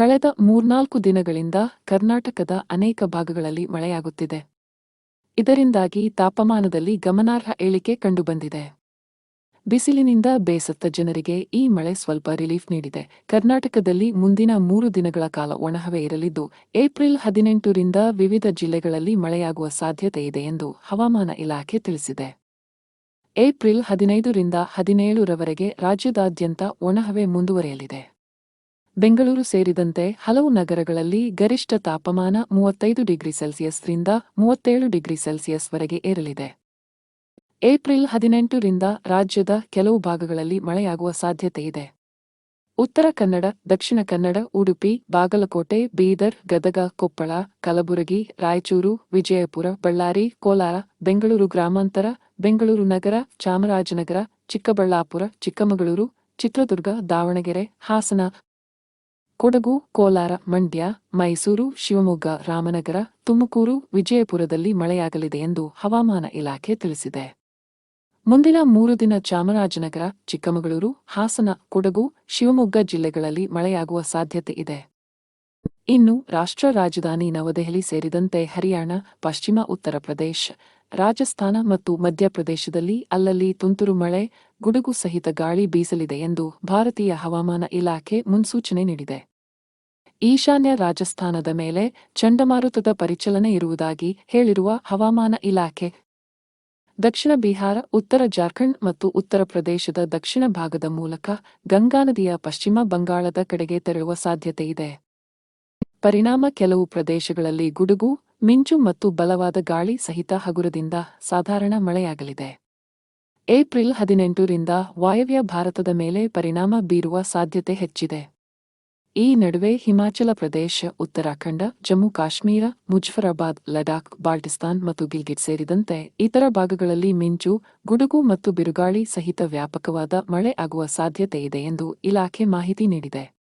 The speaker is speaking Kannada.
ಕಳೆದ ಮೂರ್ನಾಲ್ಕು ದಿನಗಳಿಂದ ಕರ್ನಾಟಕದ ಅನೇಕ ಭಾಗಗಳಲ್ಲಿ ಮಳೆಯಾಗುತ್ತಿದೆ. ಇದರಿಂದಾಗಿ ತಾಪಮಾನದಲ್ಲಿ ಗಮನಾರ್ಹ ಇಳಿಕೆ ಕಂಡುಬಂದಿದೆ. ಬಿಸಿಲಿನಿಂದ ಬೇಸತ್ತ ಜನರಿಗೆ ಈ ಮಳೆ ಸ್ವಲ್ಪ ರಿಲೀಫ್ ನೀಡಿದೆ. ಕರ್ನಾಟಕದಲ್ಲಿ ಮುಂದಿನ ಮೂರು ದಿನಗಳ ಕಾಲ ಒಣಹವೆ ಇರಲಿದ್ದು, ಏಪ್ರಿಲ್ ಹದಿನೆಂಟರಿಂದ ವಿವಿಧ ಜಿಲ್ಲೆಗಳಲ್ಲಿ ಮಳೆಯಾಗುವ ಸಾಧ್ಯತೆ ಇದೆ ಎಂದು ಹವಾಮಾನ ಇಲಾಖೆ ತಿಳಿಸಿದೆ. ಏಪ್ರಿಲ್ ಹದಿನೈದರಿಂದ ಹದಿನೇಳರವರೆಗೆ ರಾಜ್ಯದಾದ್ಯಂತ ಒಣಹವೆ ಮುಂದುವರಿಯಲಿದೆ. ಬೆಂಗಳೂರು ಸೇರಿದಂತೆ ಹಲವು ನಗರಗಳಲ್ಲಿ ಗರಿಷ್ಠ ತಾಪಮಾನ ಮೂವತ್ತೈದು ಡಿಗ್ರಿ ಸೆಲ್ಸಿಯಸ್ರಿಂದ ಮೂವತ್ತೇಳು ಡಿಗ್ರಿ ಸೆಲ್ಸಿಯಸ್ವರೆಗೆ ಏರಲಿದೆ. ಏಪ್ರಿಲ್ ಹದಿನೆಂಟರಿಂದ ರಾಜ್ಯದ ಕೆಲವು ಭಾಗಗಳಲ್ಲಿ ಮಳೆಯಾಗುವ ಸಾಧ್ಯತೆಯಿದೆ ಉತ್ತರ ಕನ್ನಡ, ದಕ್ಷಿಣ ಕನ್ನಡ, ಉಡುಪಿ, ಬಾಗಲಕೋಟೆ, ಬೀದರ್, ಗದಗ, ಕೊಪ್ಪಳ, ಕಲಬುರಗಿ, ರಾಯಚೂರು, ವಿಜಯಪುರ, ಬಳ್ಳಾರಿ, ಕೋಲಾರ, ಬೆಂಗಳೂರು ಗ್ರಾಮಾಂತರ, ಬೆಂಗಳೂರು ನಗರ, ಚಾಮರಾಜನಗರ, ಚಿಕ್ಕಬಳ್ಳಾಪುರ, ಚಿಕ್ಕಮಗಳೂರು, ಚಿತ್ರದುರ್ಗ, ದಾವಣಗೆರೆ, ಹಾಸನ ಕೊಡಗು, ಕೋಲಾರ, ಮಂಡ್ಯ, ಮೈಸೂರು, ಶಿವಮೊಗ್ಗ, ರಾಮನಗರ, ತುಮಕೂರು, ವಿಜಯಪುರದಲ್ಲಿ ಮಳೆಯಾಗಲಿದೆ ಎಂದು ಹವಾಮಾನ ಇಲಾಖೆ ತಿಳಿಸಿದೆ. ಮುಂದಿನ ಮೂರು ದಿನ ಚಾಮರಾಜನಗರ, ಚಿಕ್ಕಮಗಳೂರು, ಹಾಸನ, ಕೊಡಗು, ಶಿವಮೊಗ್ಗ ಜಿಲ್ಲೆಗಳಲ್ಲಿ ಮಳೆಯಾಗುವ ಸಾಧ್ಯತೆ ಇದೆ. ಇನ್ನು ರಾಷ್ಟ್ರ ರಾಜಧಾನಿ ನವದೆಹಲಿ ಸೇರಿದಂತೆ ಹರಿಯಾಣ, ಪಶ್ಚಿಮ ಉತ್ತರ ಪ್ರದೇಶ, ರಾಜಸ್ಥಾನ ಮತ್ತು ಮಧ್ಯಪ್ರದೇಶದಲ್ಲಿ ಅಲ್ಲಲ್ಲಿ ತುಂತುರು ಮಳೆ, ಗುಡುಗು ಸಹಿತ ಗಾಳಿ ಬೀಸಲಿದೆ ಎಂದು ಭಾರತೀಯ ಹವಾಮಾನ ಇಲಾಖೆ ಮುನ್ಸೂಚನೆ ನೀಡಿದೆ. ಈಶಾನ್ಯ ರಾಜಸ್ಥಾನದ ಮೇಲೆ ಚಂಡಮಾರುತದ ಪರಿಚಲನೆ ಇರುವುದಾಗಿ ಹೇಳಿರುವ ಹವಾಮಾನ ಇಲಾಖೆ. ದಕ್ಷಿಣ ಬಿಹಾರ, ಉತ್ತರ ಜಾರ್ಖಂಡ್ ಮತ್ತು ಉತ್ತರ ಪ್ರದೇಶದ ದಕ್ಷಿಣ ಭಾಗದ ಮೂಲಕ ಗಂಗಾ ನದಿಯ ಪಶ್ಚಿಮ ಬಂಗಾಳದ ಕಡೆಗೆ ತೆರಳುವ ಸಾಧ್ಯತೆಯಿದೆ ಪರಿಣಾಮ ಕೆಲವು ಪ್ರದೇಶಗಳಲ್ಲಿ ಗುಡುಗು, ಮಿಂಚು ಮತ್ತು ಬಲವಾದ ಗಾಳಿ ಸಹಿತ ಹಗುರದಿಂದ ಸಾಧಾರಣ ಮಳೆಯಾಗಲಿದೆ. ಏಪ್ರಿಲ್ ಹದಿನೆಂಟರಿಂದ ವಾಯವ್ಯ ಭಾರತದ ಮೇಲೆ ಪರಿಣಾಮ ಬೀರುವ ಸಾಧ್ಯತೆ ಹೆಚ್ಚಿದೆ. ಈ ನಡುವೆ ಹಿಮಾಚಲ ಪ್ರದೇಶ, ಉತ್ತರಾಖಂಡ, ಜಮ್ಮು ಕಾಶ್ಮೀರ, ಮುಜಫರಾಬಾದ್, ಲಡಾಖ್, ಬಾಲ್ಟಿಸ್ತಾನ್ ಮತ್ತು ಗಿಲ್ಗಿಟ್ ಸೇರಿದಂತೆ ಇತರ ಭಾಗಗಳಲ್ಲಿ ಮಿಂಚು, ಗುಡುಗು ಮತ್ತು ಬಿರುಗಾಳಿ ಸಹಿತ ವ್ಯಾಪಕವಾದ ಮಳೆ ಆಗುವ ಸಾಧ್ಯತೆಯಿದೆ ಎಂದು ಇಲಾಖೆ ಮಾಹಿತಿ ನೀಡಿದೆ.